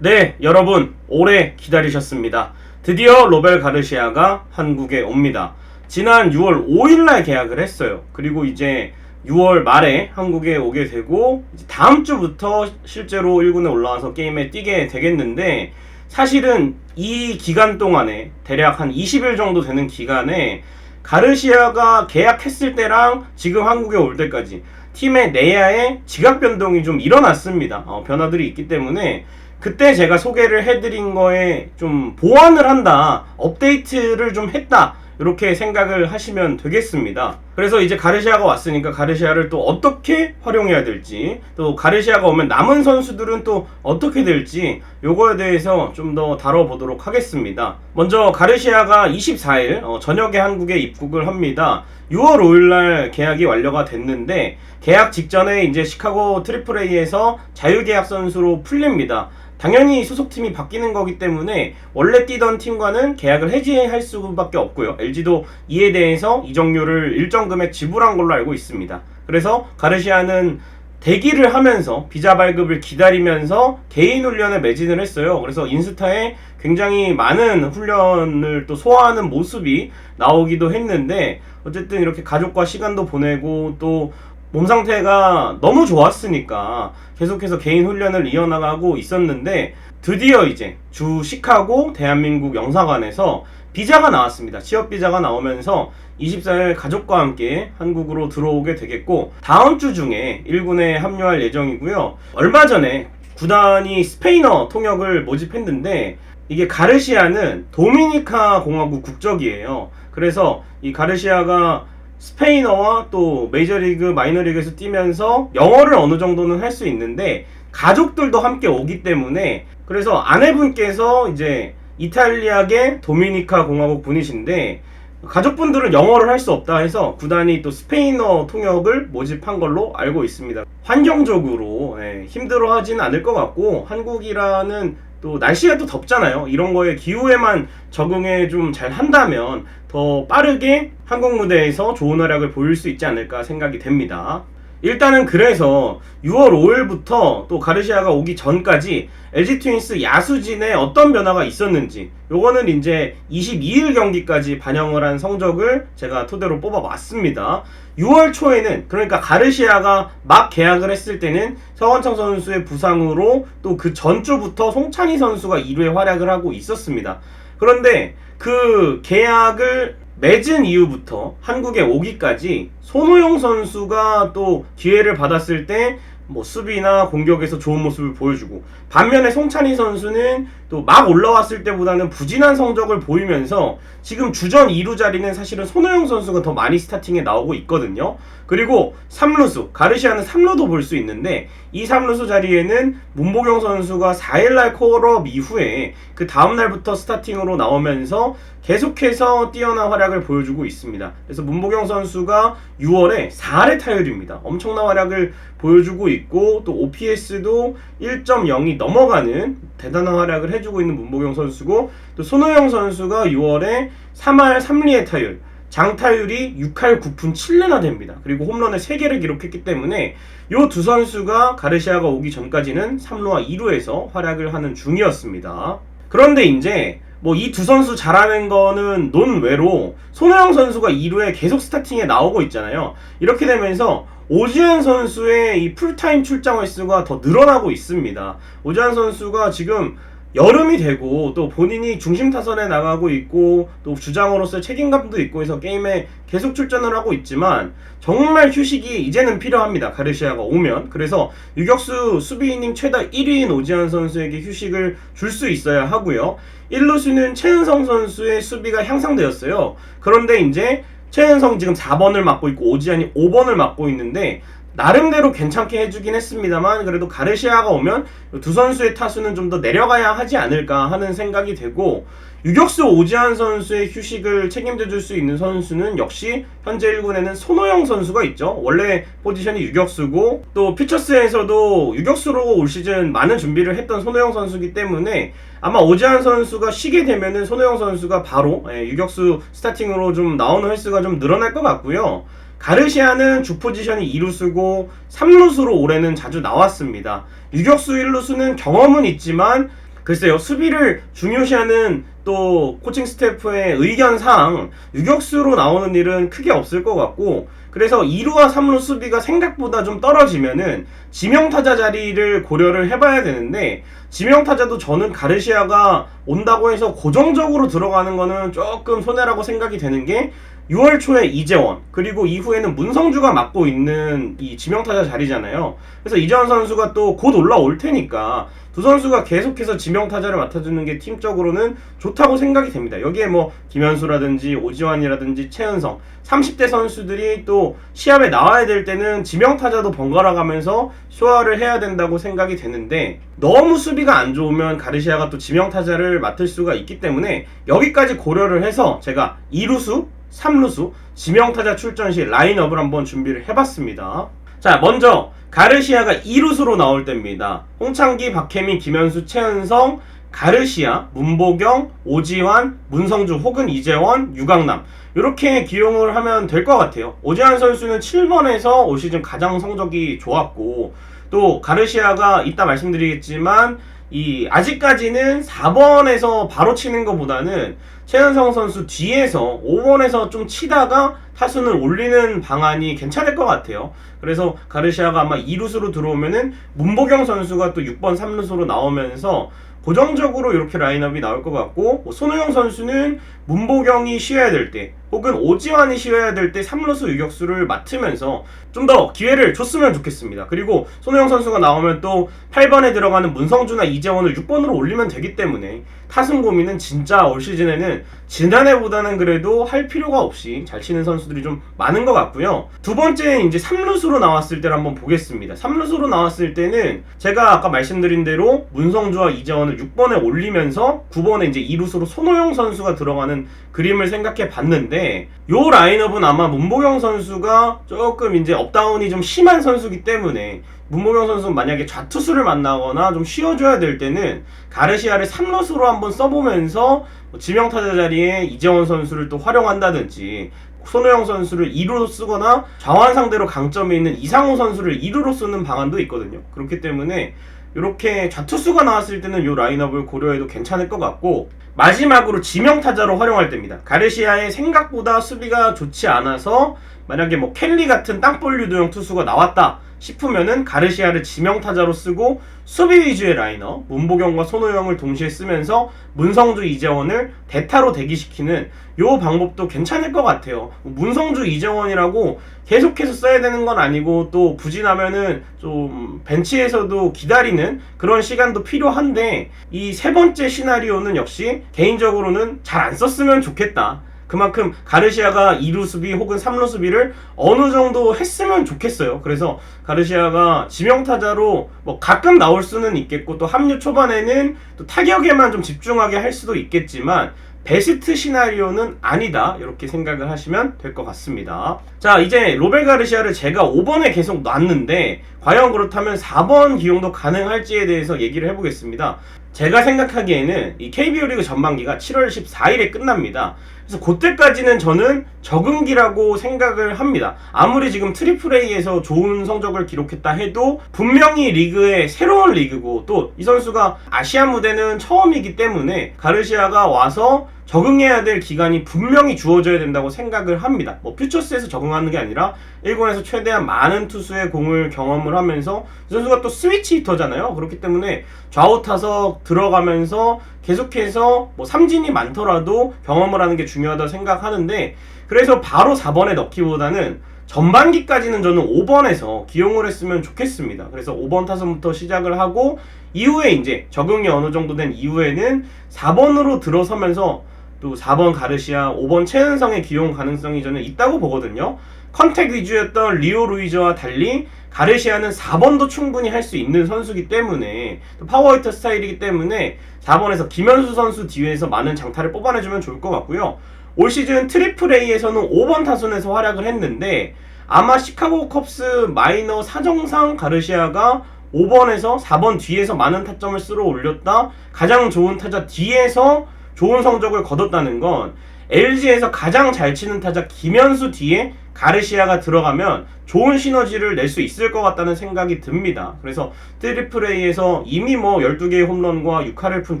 네, 여러분, 오래 기다리셨습니다. 드디어 로벨 가르시아가 한국에 옵니다. 지난 6월 5일날 계약을 했어요. 그리고 이제 6월 말에 한국에 오게 되고, 다음 주부터 실제로 1군에 올라와서 게임에 뛰게 되겠는데, 사실은 이 기간 동안에, 대략 한 20일 정도 되는 기간에, 가르시아가 계약했을 때랑 지금 한국에 올 때까지 팀의 내야에 지각 변동이 좀 일어났습니다. 어, 변화들이 있기 때문에 그때 제가 소개를 해드린 거에 좀 보완을 한다, 업데이트를 좀 했다. 이렇게 생각을 하시면 되겠습니다. 그래서 이제 가르시아가 왔으니까 가르시아를 또 어떻게 활용해야 될지, 또 가르시아가 오면 남은 선수들은 또 어떻게 될지, 요거에 대해서 좀 더 다뤄보도록 하겠습니다. 먼저 가르시아가 24일 어, 저녁에 한국에 입국을 합니다. 6월 5일날 계약이 완료가 됐는데 계약 직전에 이제 시카고 트리플 A에서 자유계약 선수로 풀립니다. 당연히 소속팀이 바뀌는 거기 때문에 원래 뛰던 팀과는 계약을 해지할 수밖에 없고요. LG도 이에 대해서 이적료를 일정 금액 지불한 걸로 알고 있습니다. 그래서 가르시아는 대기를 하면서 비자 발급을 기다리면서 개인 훈련에 매진을 했어요. 그래서 인스타에 굉장히 많은 훈련을 또 소화하는 모습이 나오기도 했는데 어쨌든 이렇게 가족과 시간도 보내고 또 몸 상태가 너무 좋았으니까 계속해서 개인 훈련을 이어나가고 있었는데 드디어 이제 주 시카고 대한민국 영사관에서 비자가 나왔습니다. 취업 비자가 나오면서 24일 가족과 함께 한국으로 들어오게 되겠고 다음 주 중에 1군에 합류할 예정이고요. 얼마 전에 구단이 스페인어 통역을 모집했는데 이게 가르시아는 도미니카 공화국 국적이에요. 그래서 이 가르시아가 스페인어와 또 메이저리그, 마이너리그에서 뛰면서 영어를 어느 정도는 할 수 있는데 가족들도 함께 오기 때문에 그래서 아내분께서 이제 이탈리아계 도미니카 공화국 분이신데 가족분들은 영어를 할 수 없다 해서 구단이 또 스페인어 통역을 모집한 걸로 알고 있습니다. 환경적으로 예, 힘들어하지는 않을 것 같고 한국이라는 또 날씨가 또 덥잖아요. 이런 거에 기후에만 적응에 좀잘 한다면 더 빠르게 한국 무대에서 좋은 활약을 보일 수 있지 않을까 생각이 됩니다. 일단은 그래서 6월 5일부터 또 가르시아가 오기 전까지 LG 트윈스 야수진에 어떤 변화가 있었는지 요거는 이제 22일 경기까지 반영을 한 성적을 제가 토대로 뽑아봤습니다. 6월 초에는 그러니까 가르시아가 막 계약을 했을 때는 서원창 선수의 부상으로 또 그 전주부터 송찬희 선수가 2루에 활약을 하고 있었습니다. 그런데 그 계약을 맺은 이후부터 한국에 오기까지 손호영 선수가 또 기회를 받았을 때 뭐 수비나 공격에서 좋은 모습을 보여주고 반면에 송찬희 선수는 또 막 올라왔을 때보다는 부진한 성적을 보이면서 지금 주전 2루 자리는 사실은 손호영 선수가 더 많이 스타팅에 나오고 있거든요. 그리고 3루수 가르시아는 3루도 볼 수 있는데 이 3루수 자리에는 문보경 선수가 4일날 콜업 이후에 그 다음날부터 스타팅으로 나오면서 계속해서 뛰어난 활약을 보여주고 있습니다. 그래서 문보경 선수가 6월에 4할의 타율입니다. 엄청난 활약을 보여주고 있고 또 OPS도 1.0이 넘어가는 대단한 활약을 해 주고 있는 문보경 선수고 또 손호영 선수가 6월에 3할 3리의 타율 장타율이 6할 9푼 7리나 됩니다. 그리고 홈런을 3개를 기록했기 때문에 이 두 선수가 가르시아가 오기 전까지는 3루와 2루에서 활약을 하는 중이었습니다. 그런데 이제 뭐 이 두 선수 잘하는 거는 논외로 손호영 선수가 2루에 계속 스타팅에 나오고 있잖아요. 이렇게 되면서 오지환 선수의 이 풀타임 출장 횟수가 더 늘어나고 있습니다. 오지환 선수가 지금 여름이 되고 또 본인이 중심 타선에 나가고 있고 또 주장으로서 책임감도 있고 해서 게임에 계속 출전을 하고 있지만 정말 휴식이 이제는 필요합니다. 가르시아가 오면 그래서 유격수 수비 이닝 최다 1위인 오지환 선수에게 휴식을 줄 수 있어야 하고요. 1루수는 최은성 선수의 수비가 향상되었어요. 그런데 이제 최은성 지금 4번을 맡고 있고 오지환이 5번을 맡고 있는데 나름대로 괜찮게 해주긴 했습니다만 그래도 가르시아가 오면 두 선수의 타수는 좀 더 내려가야 하지 않을까 하는 생각이 되고 유격수 오지환 선수의 휴식을 책임져 줄 수 있는 선수는 역시 현재 1군에는 손호영 선수가 있죠. 원래 포지션이 유격수고 또 피처스에서도 유격수로 올 시즌 많은 준비를 했던 손호영 선수이기 때문에 아마 오지환 선수가 쉬게 되면은 손호영 선수가 바로 예, 유격수 스타팅으로 좀 나오는 횟수가 좀 늘어날 것 같고요. 가르시아는 주 포지션이 2루수고 3루수로 올해는 자주 나왔습니다. 유격수 1루수는 경험은 있지만 글쎄요, 수비를 중요시하는 또 코칭 스태프의 의견상 유격수로 나오는 일은 크게 없을 것 같고, 그래서 2루와 3루 수비가 생각보다 좀 떨어지면은 지명타자 자리를 고려를 해봐야 되는데, 지명타자도 저는 가르시아가 온다고 해서 고정적으로 들어가는 거는 조금 손해라고 생각이 되는 게, 6월 초에 이재원 그리고 이후에는 문성주가 맡고 있는 이 지명타자 자리잖아요. 그래서 이재원 선수가 또 곧 올라올 테니까 두 선수가 계속해서 지명타자를 맡아주는 게 팀적으로는 좋다고 생각이 됩니다. 여기에 뭐 김현수라든지 오지환이라든지 최은성 30대 선수들이 또 시합에 나와야 될 때는 지명타자도 번갈아 가면서 소화를 해야 된다고 생각이 되는데 너무 수비가 안 좋으면 가르시아가 또 지명타자를 맡을 수가 있기 때문에 여기까지 고려를 해서 제가 2루수 3루수 지명타자 출전 시 라인업을 한번 준비를 해봤습니다. 자, 먼저 가르시아가 2루수로 나올 때입니다. 홍창기, 박혜민, 김현수, 최은성, 가르시아, 문보경, 오지환, 문성주 혹은 이재원, 유강남 이렇게 기용을 하면 될 것 같아요. 오지환 선수는 7번에서 올 시즌 가장 성적이 좋았고 또 가르시아가 이따 말씀드리겠지만 이 아직까지는 4번에서 바로 치는 것보다는 최은성 선수 뒤에서 5번에서 좀 치다가 타순을 올리는 방안이 괜찮을 것 같아요. 그래서 가르시아가 아마 2루수로 들어오면은 문보경 선수가 또 6번 3루수로 나오면서 고정적으로 이렇게 라인업이 나올 것 같고 뭐 손호영 선수는 문보경이 쉬어야 될 때 혹은 오지환이 쉬어야 될 때 3루수 유격수를 맡으면서 좀 더 기회를 줬으면 좋겠습니다. 그리고 손호영 선수가 나오면 또 8번에 들어가는 문성주나 이재원을 6번으로 올리면 되기 때문에 타순 고민은 진짜 올 시즌에는 지난해보다는 그래도 할 필요가 없이 잘 치는 선수들이 좀 많은 것 같고요. 두 번째 이제 3루수로 나왔을 때를 한번 보겠습니다. 3루수로 나왔을 때는 제가 아까 말씀드린 대로 문성주와 이재원 을 6번에 올리면서 9번에 이제 2루수로 손호영 선수가 들어가는 그림을 생각해 봤는데 요 라인업은 아마 문보경 선수가 조금 이제 업다운이 좀 심한 선수기 때문에 문보경 선수는 만약에 좌투수를 만나거나 좀 쉬어줘야 될 때는 가르시아를 3루수로 한번 써보면서 뭐 지명타자 자리에 이재원 선수를 또 활용한다든지 손호영 선수를 2루로 쓰거나 좌완 상대로 강점이 있는 이상호 선수를 2루로 쓰는 방안도 있거든요. 그렇기 때문에 이렇게 좌투수가 나왔을 때는 이 라인업을 고려해도 괜찮을 것 같고 마지막으로 지명타자로 활용할 때입니다. 가르시아의 생각보다 수비가 좋지 않아서 만약에 뭐 켈리 같은 땅볼 유도형 투수가 나왔다 싶으면은 가르시아를 지명타자로 쓰고 수비 위주의 라이너 문보경과 손호영을 동시에 쓰면서 문성주 이재원을 대타로 대기시키는 요 방법도 괜찮을 것 같아요. 문성주 이재원이라고 계속해서 써야 되는 건 아니고 또 부진하면은 좀 벤치에서도 기다리는 그런 시간도 필요한데 이 세 번째 시나리오는 역시 개인적으로는 잘 안 썼으면 좋겠다. 그만큼 가르시아가 2루 수비 혹은 3루 수비를 어느 정도 했으면 좋겠어요. 그래서 가르시아가 지명타자로 뭐 가끔 나올 수는 있겠고 또 합류 초반에는 또 타격에만 좀 집중하게 할 수도 있겠지만 베스트 시나리오는 아니다. 이렇게 생각을 하시면 될 것 같습니다. 자, 이제 로벨 가르시아를 제가 5번에 계속 놨는데 과연 그렇다면 4번 기용도 가능할지에 대해서 얘기를 해보겠습니다. 제가 생각하기에는 이 KBO 리그 전반기가 7월 14일에 끝납니다. 그래서 그때까지는 저는 적응기라고 생각을 합니다. 아무리 지금 트리플 A에서 좋은 성적을 기록했다 해도 분명히 리그의 새로운 리그고 또 이 선수가 아시아 무대는 처음이기 때문에 가르시아가 와서 적응해야 될 기간이 분명히 주어져야 된다고 생각을 합니다. 뭐 퓨처스에서 적응하는 게 아니라 일본에서 최대한 많은 투수의 공을 경험을 하면서 이 선수가 또 스위치 히터잖아요. 그렇기 때문에 좌우 타석 들어가면서 계속해서 뭐 삼진이 많더라도 경험을 하는 게 중요하다고 생각하는데 그래서 바로 4번에 넣기보다는 전반기까지는 저는 5번에서 기용을 했으면 좋겠습니다. 그래서 5번 타선부터 시작을 하고 이후에 이제 적응이 어느 정도 된 이후에는 4번으로 들어서면서 또 4번 가르시아, 5번 최은성의 기용 가능성이 저는 있다고 보거든요. 컨택 위주였던 리오 루이저와 달리 가르시아는 4번도 충분히 할 수 있는 선수기 때문에 또 파워히터 스타일이기 때문에 4번에서 김현수 선수 뒤에서 많은 장타를 뽑아내주면 좋을 것 같고요. 올 시즌 트리플 A에서는 5번 타순에서 활약을 했는데 아마 시카고 컵스 마이너 사정상 가르시아가 5번에서 4번 뒤에서 많은 타점을 쓸어 올렸다 가장 좋은 타자 뒤에서 좋은 성적을 거뒀다는 건 LG에서 가장 잘 치는 타자 김현수 뒤에 가르시아가 들어가면 좋은 시너지를 낼 수 있을 것 같다는 생각이 듭니다. 그래서 트리플 A에서 이미 뭐 12개의 홈런과 6할을 푼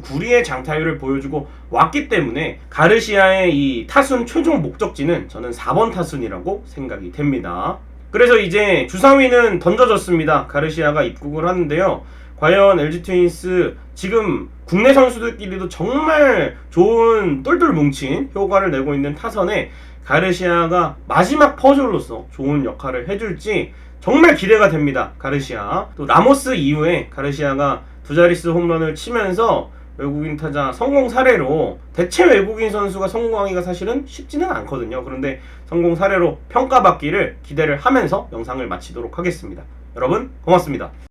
구리의 장타율을 보여주고 왔기 때문에 가르시아의 이 타순 최종 목적지는 저는 4번 타순이라고 생각이 됩니다. 그래서 이제 주사위는 던져졌습니다. 가르시아가 입국을 하는데요. 과연 LG 트윈스 지금 국내 선수들끼리도 정말 좋은 똘똘 뭉친 효과를 내고 있는 타선에 가르시아가 마지막 퍼즐로서 좋은 역할을 해줄지 정말 기대가 됩니다. 가르시아. 또 라모스 이후에 가르시아가 두 자릿수 홈런을 치면서 외국인 타자 성공 사례로 대체 외국인 선수가 성공하기가 사실은 쉽지는 않거든요. 그런데 성공 사례로 평가받기를 기대를 하면서 영상을 마치도록 하겠습니다. 여러분 고맙습니다.